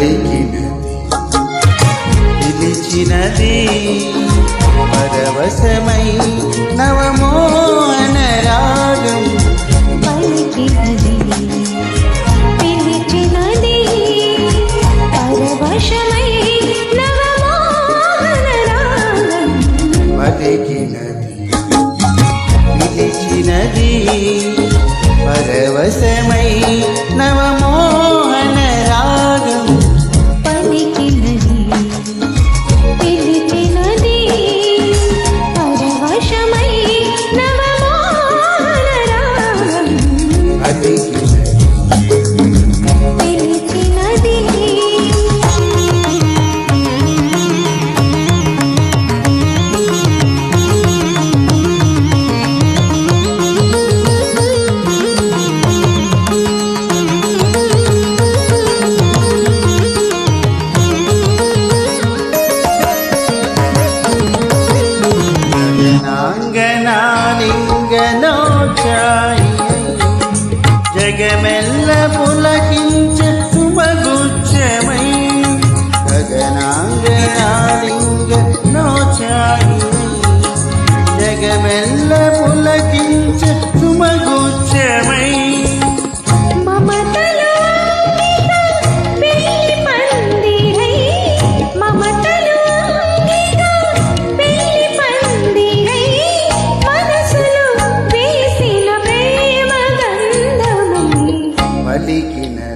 పలికినది. పిలిచినది పరవశమై నవమోహన రాగం పలికినది పిలిచినది పరవశమై నవమోహన రాగం పలికినది పిలిచినది పరవశమై నవమోహన नालिंग नौ चाहिए जग में పలికినది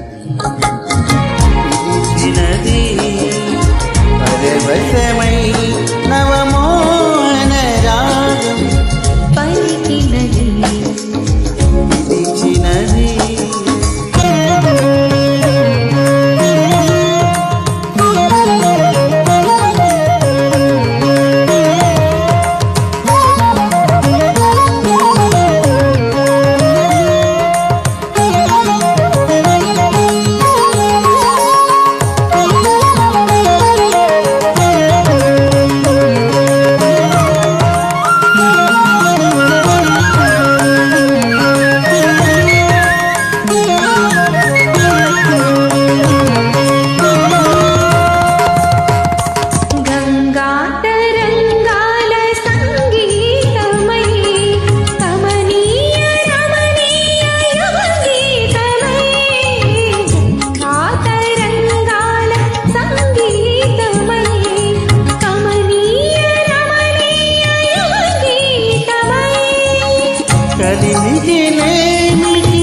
కలిమిదిలేమికి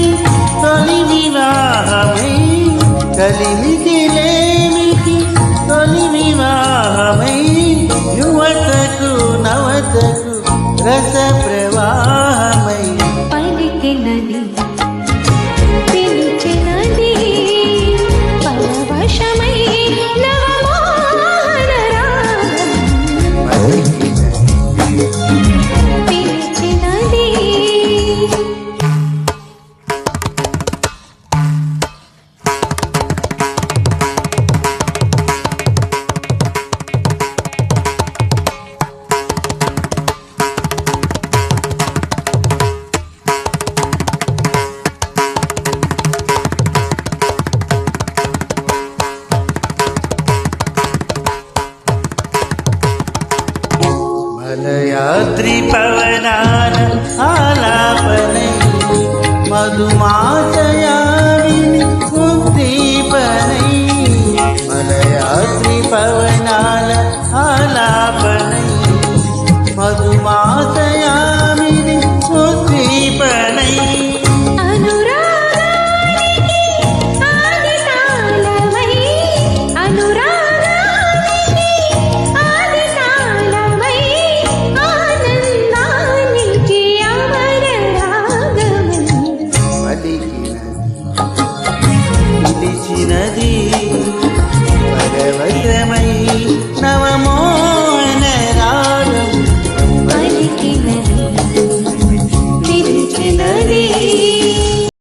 తొలి వివాహమై కలిమిదిలేమికి తొలి వివాహమై యువతకు నవతకు రస ప్రవాహ રાત્રિ પવનાન આલાપને મધુમા